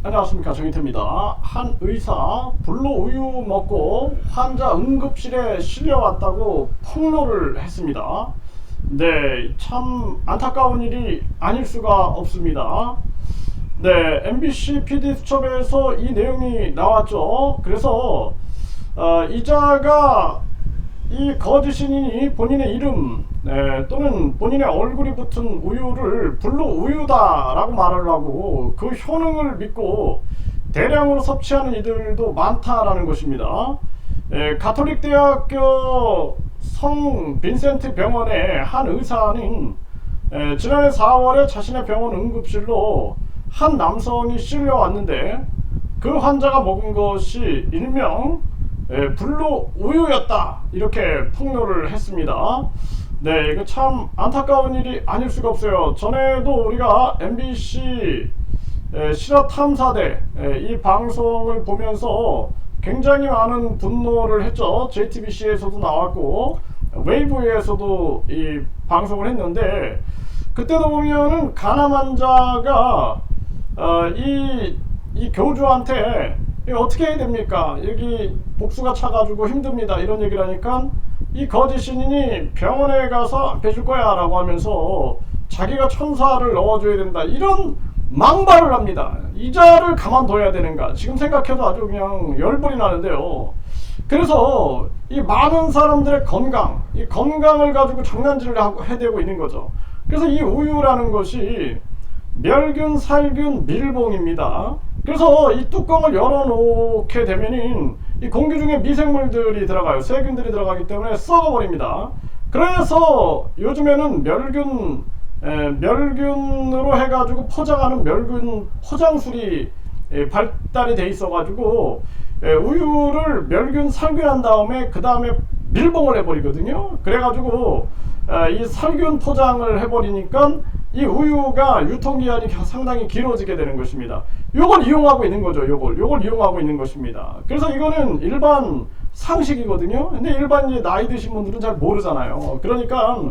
안녕하십니까 정인태입니다. 한 의사 불로 우유 먹고 환자 응급실에 실려왔다고 폭로를 했습니다. 네, 참 안타까운 일이 아닐 수가 없습니다. 네, MBC PD 수첩에서 이 내용이 나왔죠. 그래서 어, 이자가 이 거짓 신인이 본인의 이름 네, 또는 본인의 얼굴이 붙은 우유를 불로 우유다라고 말을 하고 그 효능을 믿고 대량으로 섭취하는 이들도 많다라는 것입니다. 예, 가톨릭 대학교 성 빈센트 병원의 한 의사는 예, 지난해 4월에 자신의 병원 응급실로 한 남성이 실려왔는데 그 환자가 먹은 것이 일명 예, 불로 우유였다 이렇게 폭로를 했습니다. 네, 이거 참 안타까운 일이 아닐 수가 없어요. 전에도 우리가 MBC 예, 실화 탐사대 예, 이 방송을 보면서 굉장히 많은 분노를 했죠. JTBC에서도 나왔고 웨이브에서도 이 방송을 했는데 그때도 보면은 가남 환자가 어, 이, 이 교주한테 어떻게 해야 됩니까? 여기 복수가 차가지고 힘듭니다. 이런 얘기를 하니까 이 거짓 신인이 병원에 가서 안 빼줄 거야 라고 하면서 자기가 천사를 넣어줘야 된다. 이런 망발을 합니다. 이자를 가만둬야 되는가. 지금 생각해도 아주 그냥 열불이 나는데요. 그래서 이 많은 사람들의 건강, 이 건강을 가지고 장난질을 하고 해대고 있는 거죠. 그래서 이 우유라는 것이 멸균, 살균, 밀봉입니다. 그래서 이 뚜껑을 열어놓게 되면은 이 공기 중에 미생물들이 들어가요. 세균들이 들어가기 때문에 썩어버립니다. 그래서 요즘에는 멸균, 에, 멸균으로 해가지고 포장하는 멸균 포장술이 에, 발달이 돼 있어가지고 에, 우유를 멸균 살균한 다음에 그 다음에 밀봉을 해버리거든요. 그래가지고 에, 이 살균 포장을 해버리니까 이 우유가 유통기한이 상당히 길어지게 되는 것입니다. 요걸 이용하고 있는 거죠. 요걸 요걸 이용하고 있는 것입니다. 그래서 이거는 일반 상식이거든요. 근데 일반 이제 나이 드신 분들은 잘 모르잖아요. 그러니까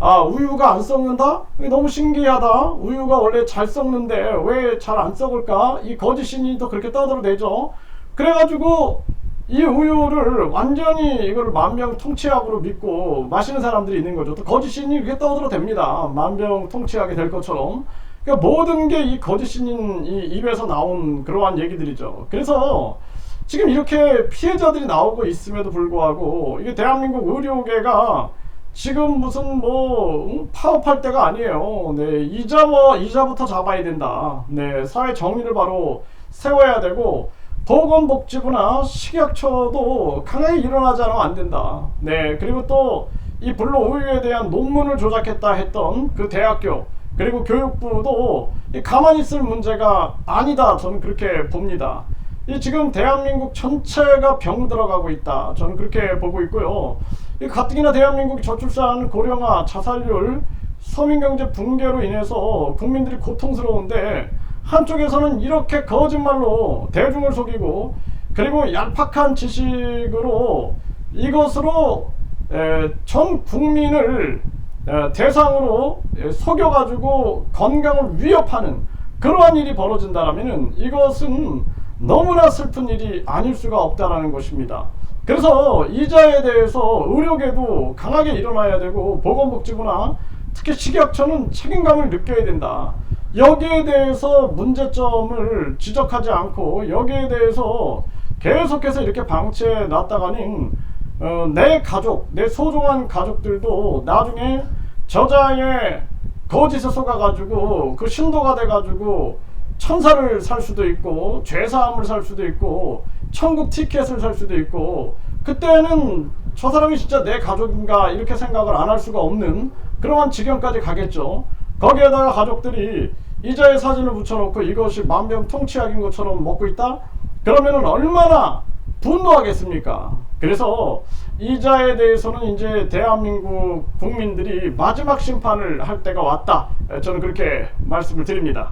아 우유가 안 썩는다? 너무 신기하다. 우유가 원래 잘 썩는데 왜 잘 안 썩을까? 이 거짓신이 또 그렇게 떠들어대죠. 그래가지고 이 우유를 완전히 이걸 만병통치약으로 믿고 마시는 사람들이 있는 거죠. 또 거짓 신이 이렇게 떠들어댑니다. 만병통치약이 될 것처럼. 그러니까 모든 게 이 거짓 신인 이 입에서 나온 그러한 얘기들이죠. 그래서 지금 이렇게 피해자들이 나오고 있음에도 불구하고 이게 대한민국 의료계가 지금 무슨 뭐 응? 파업할 때가 아니에요. 네, 이자와 이자부터 잡아야 된다. 네, 사회 정의를 바로 세워야 되고 보건복지부나 식약처도 강하게 일어나지 않으면 안 된다. 네, 그리고 또이 불로 우유에 대한 논문을 조작했다 했던 그 대학교 그리고 교육부도 이 가만히 있을 문제가 아니다. 저는 그렇게 봅니다. 이 지금 대한민국 전체가 병 들어가고 있다. 저는 그렇게 보고 있고요. 이 가뜩이나 대한민국 저출산, 고령화, 자살률, 서민경제 붕괴로 인해서 국민들이 고통스러운데 한쪽에서는 이렇게 거짓말로 대중을 속이고 그리고 얄팍한 지식으로 이것으로 에, 전 국민을 에, 대상으로 에, 속여가지고 건강을 위협하는 그러한 일이 벌어진다라면은 이것은 너무나 슬픈 일이 아닐 수가 없다라는 것입니다. 그래서 이자에 대해서 의료계도 강하게 일어나야 되고 보건복지부나 특히 식약처는 책임감을 느껴야 된다. 여기에 대해서 문제점을 지적하지 않고 여기에 대해서 계속해서 이렇게 방치해 놨다가는 어, 내 가족, 내 소중한 가족들도 나중에 저자의 거짓에 속아가지고 그 신도가 돼가지고 천사를 살 수도 있고 죄사함을 살 수도 있고 천국 티켓을 살 수도 있고 그때는 저 사람이 진짜 내 가족인가 이렇게 생각을 안 할 수가 없는 그러한 지경까지 가겠죠. 거기에다가 가족들이 이자의 사진을 붙여놓고 이것이 만병통치약인 것처럼 먹고 있다? 그러면은 얼마나 분노하겠습니까? 그래서 이자에 대해서는 이제 대한민국 국민들이 마지막 심판을 할 때가 왔다. 저는 그렇게 말씀을 드립니다.